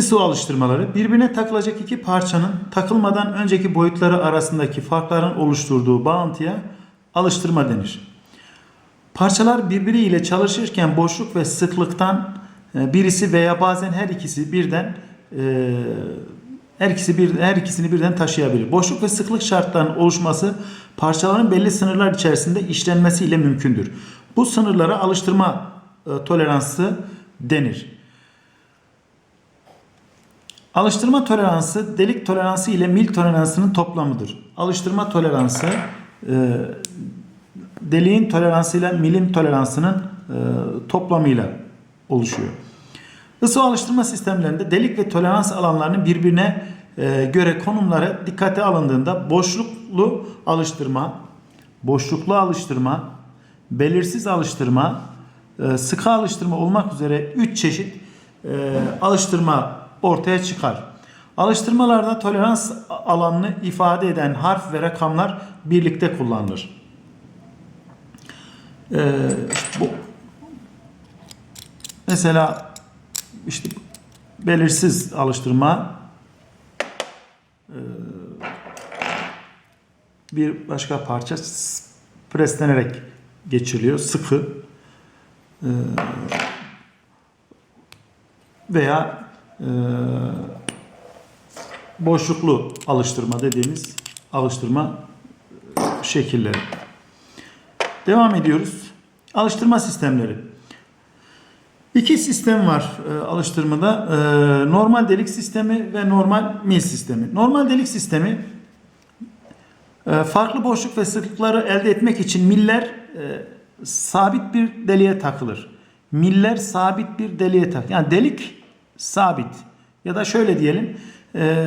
ISO alıştırmaları birbirine takılacak iki parçanın takılmadan önceki boyutları arasındaki farkların oluşturduğu bağıntıya alıştırma denir. Parçalar birbiriyle çalışırken boşluk ve sıklıktan e, birisi veya bazen her ikisi birden e, her ikisi bir her ikisini birden taşıyabilir. Boşluk ve sıklık şartlarının oluşması parçaların belli sınırlar içerisinde işlenmesiyle mümkündür. Bu sınırlara alıştırma e, toleransı denir. Alıştırma toleransı delik toleransı ile mil toleransının toplamıdır. Alıştırma toleransı e, deliğin toleransıyla milin toleransının e, toplamıyla oluşuyor. ISO alıştırma sistemlerinde delik ve tolerans alanlarının birbirine e, göre konumları dikkate alındığında boşluklu alıştırma, boşluklu alıştırma, belirsiz alıştırma, e, sıkı alıştırma olmak üzere 3 çeşit e, alıştırma ortaya çıkar. Alıştırmalarda tolerans alanını ifade eden harf ve rakamlar birlikte kullanılır. Ee, bu mesela işte belirsiz alıştırma ee, bir başka parça preslenerek geçiriliyor sıkı Ee, veya e, boşluklu alıştırma dediğimiz alıştırma e, şekilleri. Devam ediyoruz. Alıştırma sistemleri. İki sistem var e, alıştırmada. E, normal delik sistemi ve normal mil sistemi. Normal delik sistemi e, farklı boşluk ve sıklıkları elde etmek için miller e, sabit bir deliğe takılır. Miller sabit bir deliğe tak. Yani delik sabit. Ya da şöyle diyelim. e,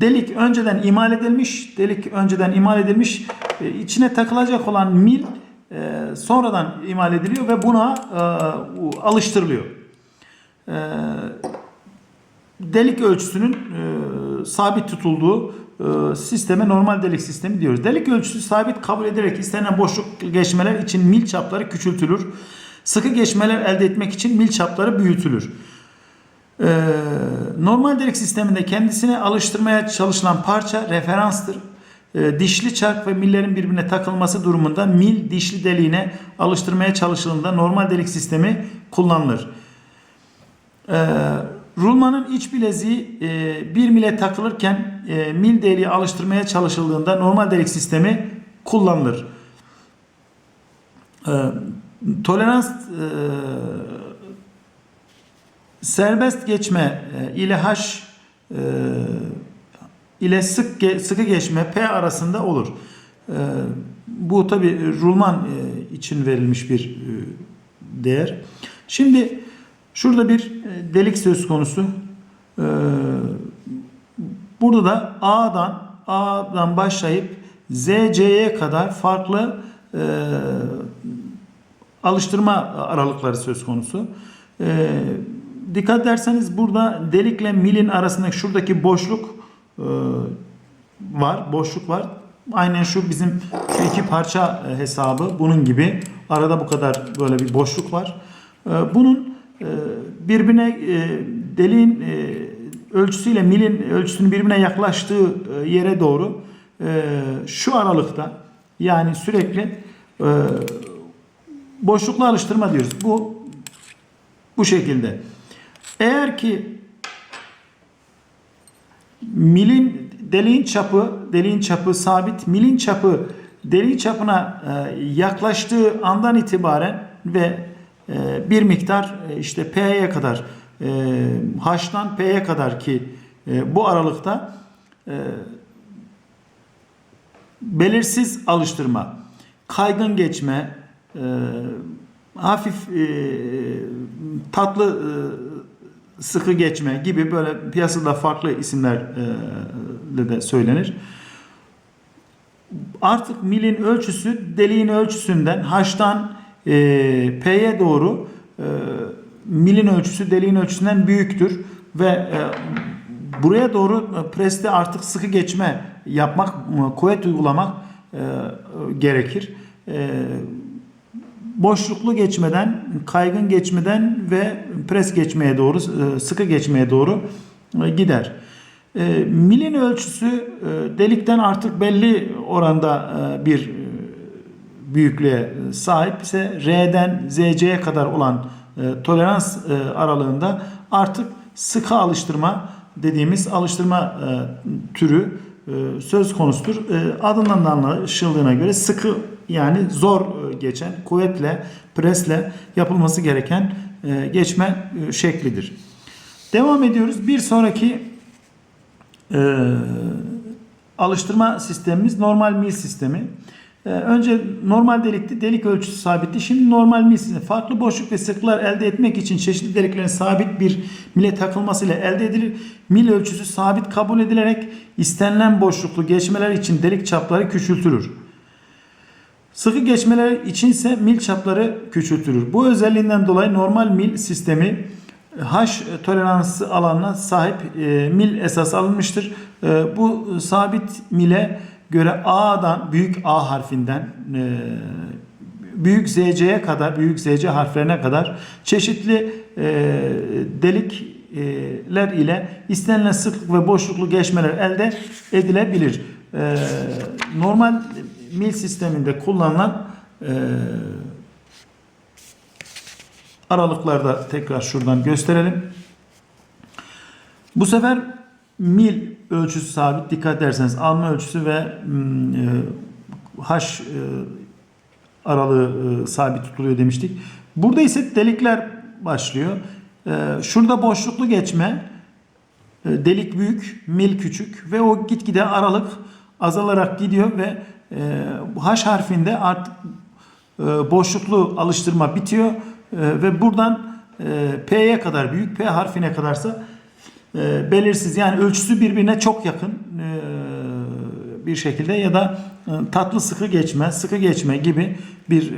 delik önceden imal edilmiş. Delik önceden imal edilmiş. E, içine takılacak olan mil e, sonradan imal ediliyor ve buna alıştırılıyor. Delik ölçüsünün sabit tutulduğu sisteme normal delik sistemi diyoruz. Delik ölçüsü sabit kabul ederek istenen boşluk geçmeler için mil çapları küçültülür. Sıkı geçmeler elde etmek için mil çapları büyütülür. Ee, normal delik sisteminde kendisine alıştırmaya çalışılan parça referanstır. Ee, dişli çark ve millerin birbirine takılması durumunda mil dişli deliğine alıştırmaya çalışıldığında normal delik sistemi kullanılır. Ee, rulmanın iç bileziği e, bir mile takılırken e, mil deliği alıştırmaya çalışıldığında normal delik sistemi kullanılır. Tolerans e, serbest geçme e, ile H e, ile sık sıkı geçme P arasında olur. E, bu tabi rulman için verilmiş bir değer. Şimdi şurada bir delik söz konusu. Burada da A'dan A'dan başlayıp ZC'ye kadar farklı e, alıştırma aralıkları söz konusu. E, dikkat ederseniz burada delikle milin arasındaki şuradaki boşluk e, var, boşluk var. Aynen şu bizim şu iki parça e, hesabı bunun gibi. Arada bu kadar böyle bir boşluk var. E, bunun e, birbirine e, deliğin e, ölçüsüyle milin ölçüsünün birbirine yaklaştığı e, yere doğru e, şu aralıkta yani sürekli e, boşluklu alıştırma diyoruz. Bu bu şekilde. Eğer ki milin deliğin çapı deliğin çapı sabit milin çapı deliğin çapına e, yaklaştığı andan itibaren ve e, bir miktar e, işte P'ye kadar e, H'tan P'ye kadar ki bu aralıkta belirsiz alıştırma, kaygın geçme, hafif e, tatlı sıkı geçme gibi böyle piyasada farklı isimlerle de söylenir. Artık milin ölçüsü deliğin ölçüsünden H'tan e, P'ye doğru e, milin ölçüsü deliğin ölçüsünden büyüktür ve e, buraya doğru e, preste artık sıkı geçme yapmak, kuvvet uygulamak e, gerekir. E, boşluklu geçmeden, kaygın geçmeden ve pres geçmeye doğru, e, sıkı geçmeye doğru e, gider. E, milin ölçüsü delikten artık belli oranda bir büyüklüğe sahip ise R'den ZC'ye kadar olan tolerans aralığında artık sıkı alıştırma dediğimiz alıştırma türü söz konusudur. Adından da anlaşıldığına göre sıkı yani zor e, geçen, kuvvetle, presle yapılması gereken e, geçme e, şeklidir. Devam ediyoruz. Bir sonraki e, alıştırma sistemimiz normal mil sistemi. Ee, önce normal delikti, delik ölçüsü sabitti. Şimdi normal mil sistemi. Farklı boşluk ve sıklıklar elde etmek için çeşitli deliklerin sabit bir mile takılmasıyla elde edilir. Mil ölçüsü sabit kabul edilerek istenilen boşluklu geçmeler için delik çapları küçültülür. Sıkı geçmeler içinse mil çapları küçültülür. Bu özelliğinden dolayı normal mil sistemi H toleransı alanına sahip e, mil esas alınmıştır. E, bu sabit mile göre A'dan büyük A harfinden e, büyük ZC'ye kadar büyük ZC harflerine kadar çeşitli e, delikler ile istenilen sıklık ve boşluklu geçmeler elde edilebilir. E, normal mil sisteminde kullanılan e, aralıklarda tekrar şuradan gösterelim. Bu sefer mil ölçüsü sabit. Dikkat ederseniz alma ölçüsü ve mm, e, h e, aralığı e, sabit tutuluyor demiştik. Burada ise delikler başlıyor. E, şurada boşluklu geçme e, delik büyük, mil küçük ve o gitgide aralık azalarak gidiyor ve H harfinde artık e, boşluklu alıştırma bitiyor. E, ve buradan e, P'ye kadar büyük P harfine kadarsa e, belirsiz yani ölçüsü birbirine çok yakın bir şekilde ya da tatlı sıkı geçme, sıkı geçme gibi bir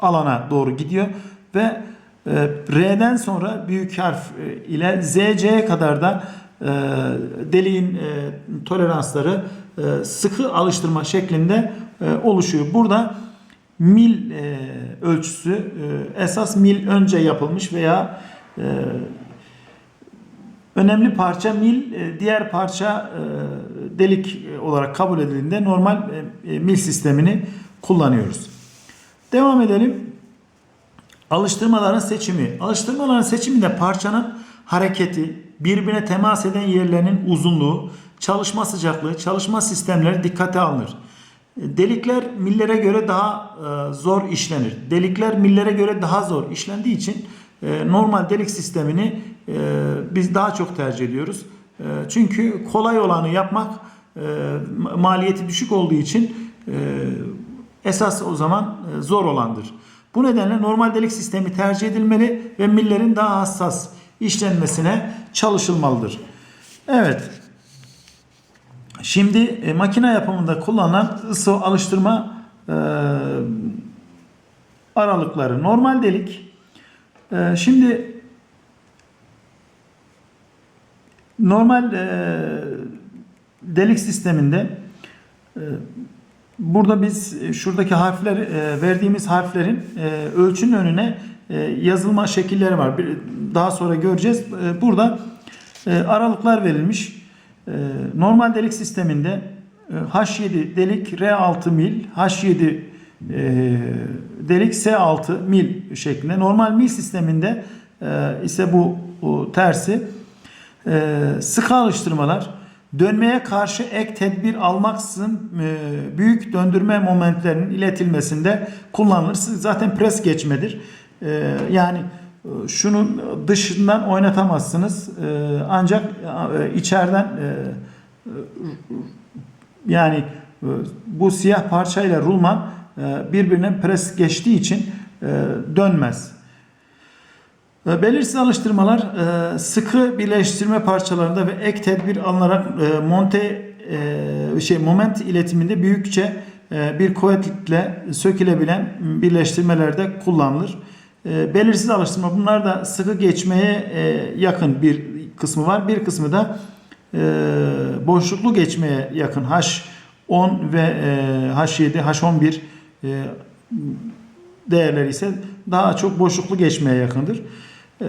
alana doğru gidiyor. Ve R'den sonra büyük harf ile ZC'ye kadar da deliğin toleransları sıkı alıştırma şeklinde e, oluşuyor. Burada mil e, ölçüsü e, esas mil önce yapılmış veya e, önemli parça mil, e, diğer parça e, delik olarak kabul edildiğinde normal e, e, mil sistemini kullanıyoruz. Devam edelim. Alıştırmaların seçimi. Alıştırmaların seçiminde parçanın hareketi, birbirine temas eden yerlerinin uzunluğu, çalışma sıcaklığı, çalışma sistemleri dikkate alınır. Delikler millere göre daha e, zor işlenir. Delikler millere göre daha zor işlendiği için e, normal delik sistemini e, biz daha çok tercih ediyoruz. E, çünkü kolay olanı yapmak e, maliyeti düşük olduğu için e, esas o zaman e, zor olandır. Bu nedenle normal delik sistemi tercih edilmeli ve millerin daha hassas işlenmesine çalışılmalıdır. Evet. Şimdi e, makine yapımında kullanılan ISO alıştırma e, aralıkları. Normal delik. E, şimdi normal e, delik sisteminde e, burada biz e, şuradaki harfler e, verdiğimiz harflerin e, ölçünün önüne e, yazılma şekilleri var. Bir, daha sonra göreceğiz. E, burada e, aralıklar verilmiş. E, normal delik sisteminde e, H7 delik R6 mil, H7 e, delik S6 mil şeklinde. Normal mil sisteminde e, ise bu tersi. Sıkı alıştırmalar dönmeye karşı ek tedbir almaksızın büyük döndürme momentlerinin iletilmesinde kullanılır. Zaten pres geçmedir. Yani şunun dışından oynatamazsınız. E, ancak e, içeriden e, e, yani bu siyah parçayla rulman birbirine pres geçtiği için dönmez. E, Belirsiz alıştırmalar sıkı birleştirme parçalarında ve ek tedbir alınarak monte şey moment iletiminde büyükçe bir kuvvetle sökülebilen birleştirmelerde kullanılır. E, Belirsiz alıştırma bunlar da sıkı geçmeye e, yakın bir kısmı var. Bir kısmı da e, boşluklu geçmeye yakın H10 ve e, H7, H11 e, değerleri ise daha çok boşluklu geçmeye yakındır. Ee,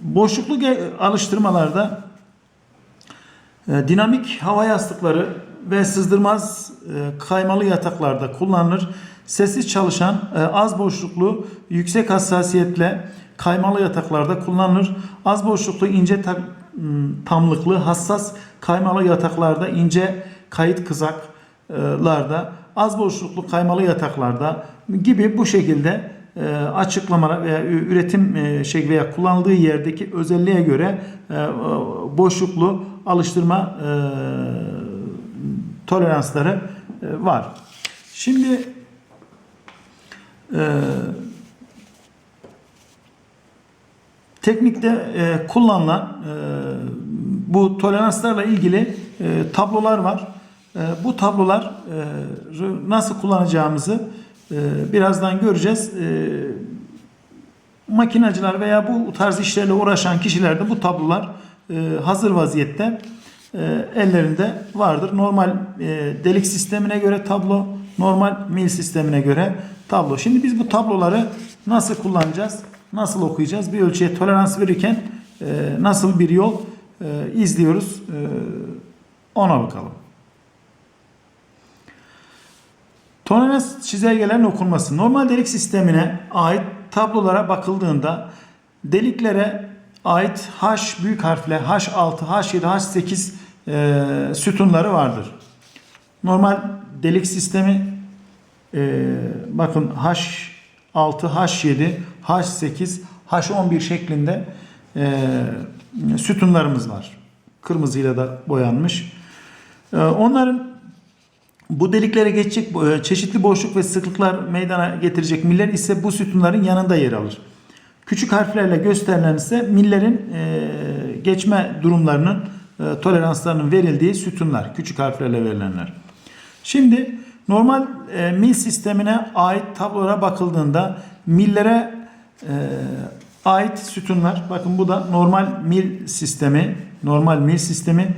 boşluklu alıştırmalarda dinamik hava yastıkları ve sızdırmaz e, kaymalı yataklarda kullanılır. Sessiz çalışan e, az boşluklu yüksek hassasiyetle kaymalı yataklarda kullanılır. Az boşluklu ince tamlıklı hassas kaymalı yataklarda ince kayıt kızaklarda az boşluklu kaymalı yataklarda gibi bu şekilde e, açıklamalar veya üretim e, şey veya kullanıldığı yerdeki özelliğe göre boşluklu alıştırma toleransları var. Şimdi e, teknikte e, kullanılan e, bu toleranslarla ilgili e, tablolar var. E, bu tablolar e, nasıl kullanacağımızı e, birazdan göreceğiz. E, makinacılar veya bu tarz işlerle uğraşan kişilerde bu tablolar e, hazır vaziyette e, ellerinde vardır. Normal e, delik sistemine göre tablo, normal mil sistemine göre tablo. Şimdi biz bu tabloları nasıl kullanacağız? Nasıl okuyacağız? Bir ölçüye tolerans verirken e, nasıl bir yol e, izliyoruz? E, ona bakalım. Tolerans çizelgelerin okunması. Normal delik sistemine ait tablolara bakıldığında deliklere ait H büyük harfle H6, H7, H8 e, sütunları vardır. Normal delik sistemi e, bakın H6, H7, H8, H11 şeklinde e, sütunlarımız var. Kırmızıyla da boyanmış. E, onların bu deliklere geçecek e, çeşitli boşluk ve sıklıklar meydana getirecek miller ise bu sütunların yanında yer alır. Küçük harflerle gösterilen ise millerin e, geçme durumlarının e, toleranslarının verildiği sütunlar. Küçük harflerle verilenler. Şimdi normal e, mil sistemine ait tablolara bakıldığında millere e, ait sütunlar. Bakın bu da normal mil sistemi. Normal mil sistemi.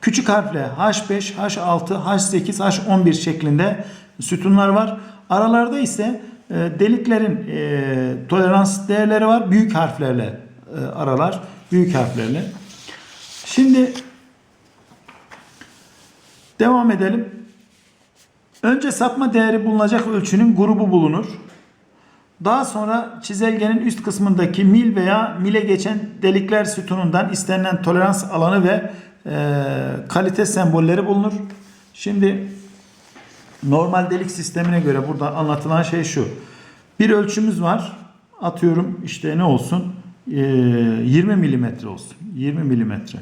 Küçük harfle H5, H6, H8, H11 şeklinde sütunlar var. Aralarda ise e, deliklerin e, tolerans değerleri var. Büyük harflerle e, aralar. Büyük harflerle. Şimdi devam edelim. Önce sapma değeri bulunacak ölçünün grubu bulunur. Daha sonra çizelgenin üst kısmındaki mil veya mile geçen delikler sütunundan istenilen tolerans alanı ve e, kalite sembolleri bulunur. Şimdi normal delik sistemine göre burada anlatılan şey şu. Bir ölçümüz var. Atıyorum işte ne olsun? E, 20 milimetre olsun. 20 milimetre.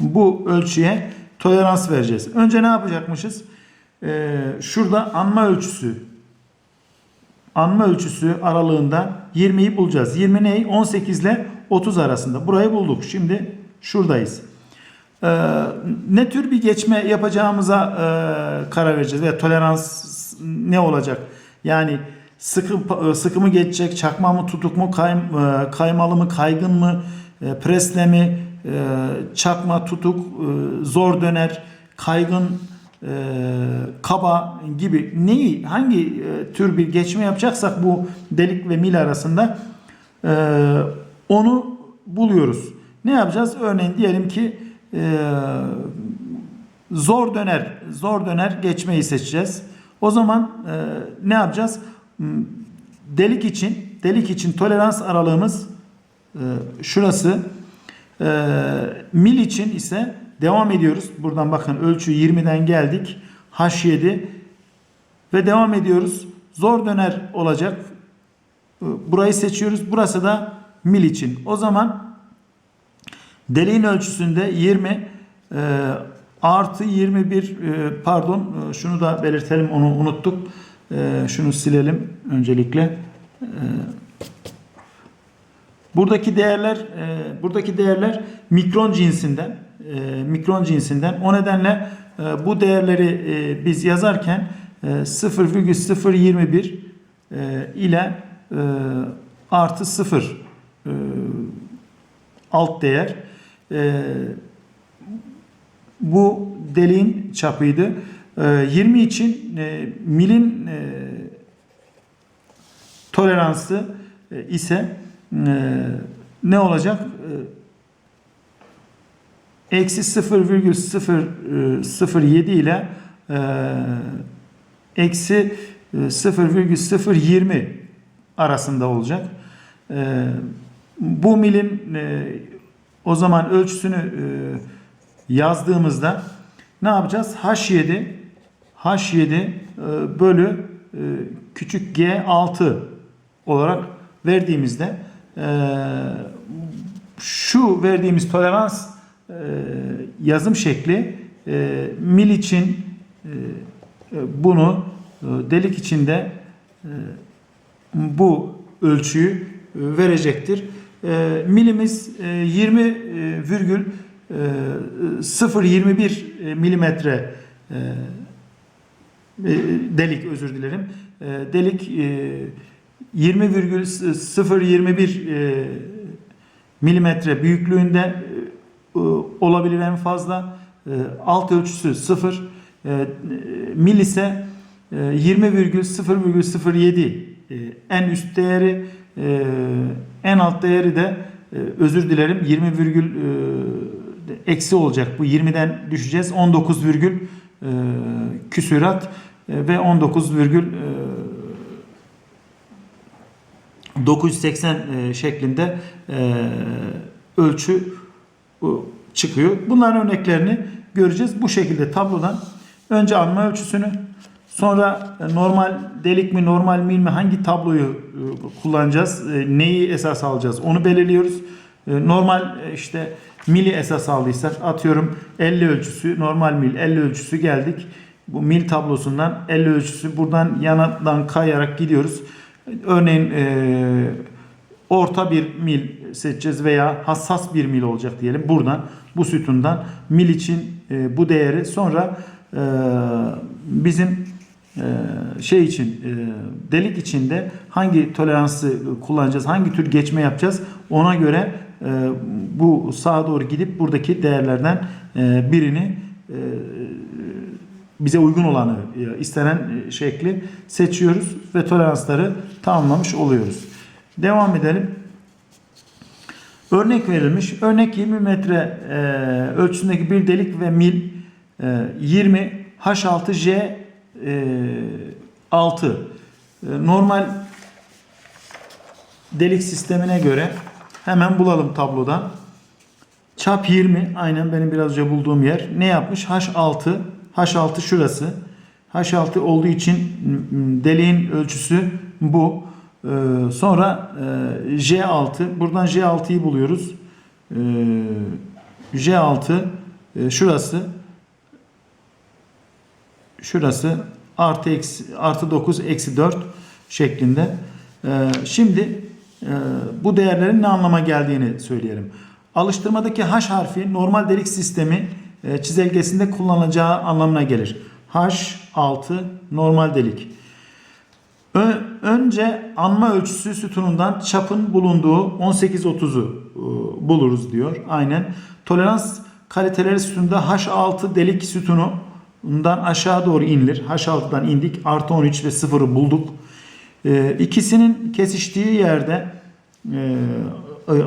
Bu ölçüye tolerans vereceğiz. Önce ne yapacakmışız? E, şurada anma ölçüsü anma ölçüsü aralığında 20'yi bulacağız. 20 ne? 18 ile 30 arasında. Burayı bulduk. Şimdi şuradayız. Ee, ne tür bir geçme yapacağımıza e, karar vereceğiz veya tolerans ne olacak? Yani sıkı sıkı mı geçecek, çakma mı, tutuk mu, kay, e, kaymalı mı, kaygın mı, e, presle mi, e, çakma, tutuk, e, zor döner, kaygın, e, kaba gibi neyi hangi e, tür bir geçme yapacaksak bu delik ve mil arasında e, onu buluyoruz. Ne yapacağız? Örneğin diyelim ki e, zor döner zor döner geçmeyi seçeceğiz. O zaman e, ne yapacağız? M, Delik için delik için tolerans aralığımız e, şurası. E, mil için ise devam ediyoruz. Buradan bakın ölçü 20'den geldik. H7 ve devam ediyoruz. Zor döner olacak. E, Burayı seçiyoruz. Burası da mil için. O zaman deliğin ölçüsünde 20 e, artı 21 e, pardon e, şunu da belirtelim onu unuttuk. E, şunu silelim öncelikle. E, buradaki değerler e, buradaki değerler mikron cinsinden e, mikron cinsinden. O nedenle e, bu değerleri e, biz yazarken e, 0,021 e, ile e, artı 0 e, alt değer e, bu deliğin çapıydı. E, 20 için e, milin e, toleransı e, ise e, ne olacak? E, Eksi 0,007 ile e, eksi e, 0,020 arasında olacak. E, bu milin e, o zaman ölçüsünü e, yazdığımızda ne yapacağız? H7 H7 e, bölü e, küçük G6 olarak verdiğimizde e, şu verdiğimiz tolerans e, yazım şekli e, mil için e, e, bunu e, delik içinde e, bu ölçüyü e, verecektir. E, milimiz e, 20 e, virgül 021 milimetre e, delik özür dilerim. E, delik e, 20,021 e, milimetre büyüklüğünde olabilir en fazla. E, alt ölçüsü 0. E, mil ise e, 20,0,07 e, en üst değeri e, en alt değeri de e, özür dilerim 20 virgül e, eksi olacak. Bu 20'den düşeceğiz. 19 virgül e, küsürat e, ve 19 virgül e, 980 e, şeklinde e, ölçü e, çıkıyor. Bunların örneklerini göreceğiz. Bu şekilde tablodan önce anma ölçüsünü sonra e, normal delik mi normal mil mi hangi tabloyu e, kullanacağız e, neyi esas alacağız onu belirliyoruz. Normal işte mili esas aldıysak atıyorum 50 ölçüsü normal mil 50 ölçüsü geldik. Bu mil tablosundan 50 ölçüsü buradan yanadan kayarak gidiyoruz. Örneğin orta bir mil seçeceğiz veya hassas bir mil olacak diyelim. Buradan bu sütundan mil için e, bu değeri sonra e, bizim e, şey için e, delik içinde hangi toleransı kullanacağız, hangi tür geçme yapacağız ona göre e, bu sağa doğru gidip buradaki değerlerden e, birini e, bize uygun olanı e, istenen şekli seçiyoruz ve toleransları tamamlamış oluyoruz. Devam edelim. Örnek verilmiş. Örnek 20 metre e, ölçüsündeki bir delik ve mil e, 20 H6J e, 6 E, normal delik sistemine göre hemen bulalım tablodan. Çap 20 aynen benim biraz önce bulduğum yer. Ne yapmış? H6 H6 şurası. H6 olduğu için deliğin ölçüsü bu. Ee, sonra e, J6 buradan J6'yı buluyoruz. Ee, J6 e, şurası şurası artı eksi, artı 9 eksi 4 şeklinde. Ee, şimdi e, bu değerlerin ne anlama geldiğini söyleyelim. Alıştırmadaki H harfi normal delik sistemi çizelgesinde kullanılacağı anlamına gelir. H6 normal delik. Önce anma ölçüsü sütunundan çapın bulunduğu 18-30'u e, buluruz diyor. Aynen. Tolerans kaliteleri sütununda H6 delik sütunundan aşağı doğru inilir. H6'dan indik. Artı 13 ve 0'ı bulduk. E, ikisinin kesiştiği yerde e,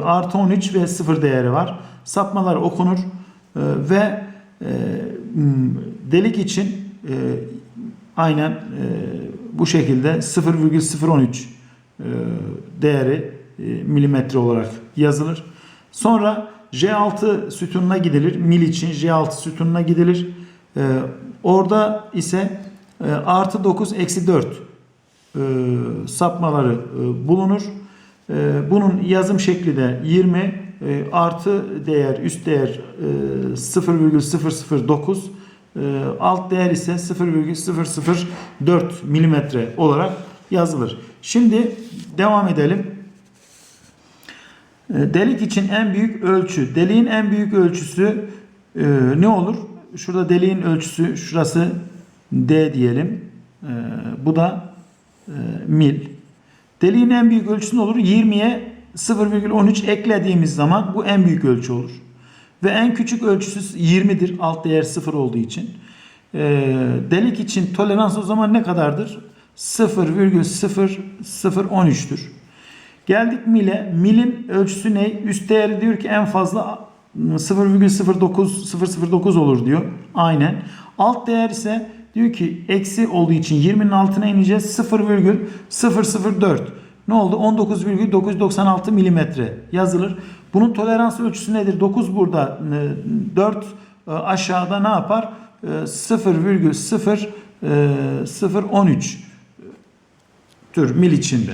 artı 13 ve 0 değeri var. Sapmalar okunur e, ve e, delik için e, aynen e, bu şekilde 0,013 e, değeri e, milimetre olarak yazılır. Sonra J6 sütununa gidilir. Mil için J6 sütununa gidilir. E, orada ise artı 9 eksi 4 e, sapmaları bulunur. Bunun yazım şekli de 20 e, artı değer üst değer e, 0,009 e, alt değer ise 0,004 milimetre olarak yazılır. Şimdi devam edelim. E, Delik için en büyük ölçü. Deliğin en büyük ölçüsü e, ne olur? Şurada deliğin ölçüsü şurası D diyelim. E, bu da e, mil. Deliğin en büyük ölçüsü ne olur? 20'ye 0,13 eklediğimiz zaman bu en büyük ölçü olur. Ve en küçük ölçüsü 20'dir. Alt değer 0 olduğu için. E, delik için tolerans o zaman ne kadardır? 0,0013'tür. Geldik mile. Milin ölçüsü ne? Üst değeri diyor ki en fazla 0,09 009 olur diyor. Aynen. Alt değer ise diyor ki eksi olduğu için 20'nin altına ineceğiz. 0,004. Ne oldu? 19,996 milimetre yazılır. Bunun tolerans ölçüsü nedir? 9 burada, 4 aşağıda ne yapar? E, 0,0013 tür mil içinde.